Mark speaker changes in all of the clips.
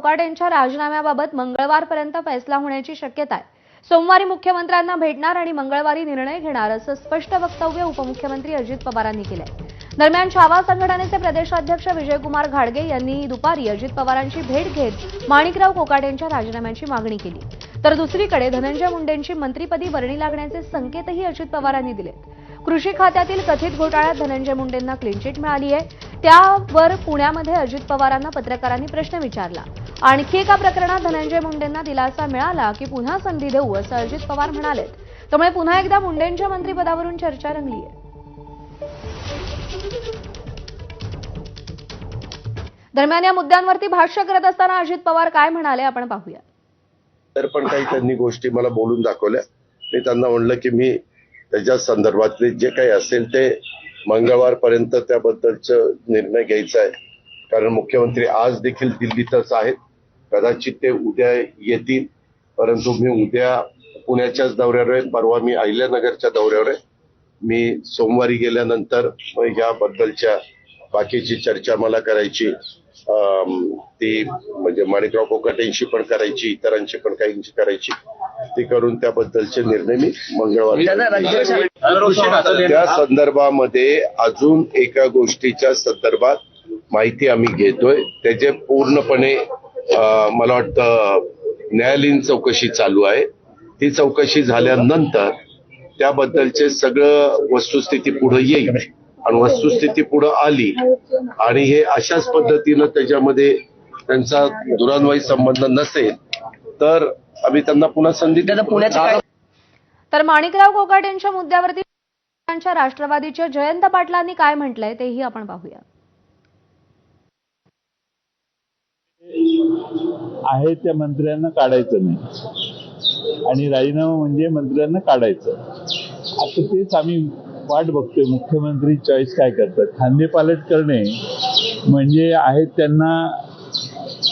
Speaker 1: कोकाटे यांच्या राजीनाम्याबाबत मंगळवारपर्यंत फैसला होण्याची शक्यता आहे. सोमवारी मुख्यमंत्र्यांना भेटणार आणि मंगळवारी निर्णय घेणार असं स्पष्ट वक्तव्य उपमुख्यमंत्री अजित पवारांनी केलंय. दरम्यान छावा संघटनेचे प्रदेशाध्यक्ष विजयकुमार घाडगे यांनी दुपारी अजित पवारांची भेट घेत माणिकराव कोकाट यांच्या राजीनाम्याची मागणी केली. तर दुसरीकडे धनंजय मुंडेंची मंत्रीपदी वर्णी लागण्याचे संकेतही अजित पवारांनी दिले कृषी खात्यातील कथित घोटाळ्यात धनंजय मुंडेंना क्लीनचिट मिळाली आहे त्यावर पुण्यामध्ये अजित पवारांना पत्रकारांनी प्रश्न विचारला. आणखी एका प्रकरणात धनंजय मुंडेंना दिलासा मिळाला की पुन्हा संधी देऊ असं अजित पवार म्हणाले त्यामुळे पुन्हा एकदा मुंडेंच्या मंत्रिपदावरून चर्चा रंगली आहे दरम्यान या मुद्द्यांवरती भाष्य करत असताना अजित पवार काय म्हणाले आपण पाहूया.
Speaker 2: तर पण काही त्यांनी गोष्टी मला बोलून दाखवल्या. मी त्यांना म्हणलं की मी त्याच्या संदर्भातले जे काही असेल ते मंगळवारपर्यंत त्याबद्दलच निर्णय घ्यायचा आहे. कारण मुख्यमंत्री आज देखील दिल्लीतच आहेत. कदाचित ते उद्या येतील परंतु मी उद्या पुण्याच्याच दौऱ्यावर आहे. परवा मी अहिल्यानगरच्या दौऱ्यावर आहे. मी सोमवारी गेल्यानंतर मग याबद्दलच्या बाकीची चर्चा मला करायची ती म्हणजे माणिकराव कोकाटेंशी पण करायची इतरांशी पण काहींची करायची ती करून त्याबद्दलचे निर्णय मी मंगळवार त्या संदर्भामध्ये अजून एका गोष्टीच्या संदर्भात माहिती आम्ही घेतोय. त्याचे पूर्णपणे मला वाटतं न्यायालयीन चौकशी चालू आहे. ती चौकशी झाल्यानंतर त्याबद्दलचे सगळं वस्तुस्थिती पुढे येईल. आणि वस्तुस्थिती पुढे आली आणि हे अशाच पद्धतीनं त्याच्यामध्ये त्यांचा दुरान्वयी संबंध नसेल तर आम्ही त्यांना पुन्हा संधी
Speaker 1: तर माणिकराव कोकाटे यांच्या मुद्द्यावरती त्यांच्या राष्ट्रवादीच्या जयंत पाटलांनी काय म्हटलंय तेही आपण पाहूया.
Speaker 3: आहे त्या मंत्र्यांना काढायचं नाही. आणि राजीनामा म्हणजे मंत्र्यांना काढायचं. आता तेच आम्ही वाट बघतोय. मुख्यमंत्री चॉईस काय करतात? खांदेपालट करणे म्हणजे आहे त्यांना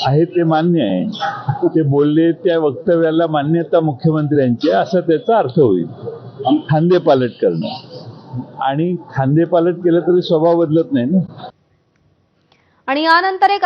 Speaker 3: आहे ते मान्य आहे. ते बोलले त्या वक्तव्याला मान्यता मुख्यमंत्र्यांची असा त्याचा अर्थ होईल. खांदेपालट करणं. आणि खांदेपालट केलं तरी स्वभाव बदलत नाही ना.
Speaker 1: आणि यानंतर एक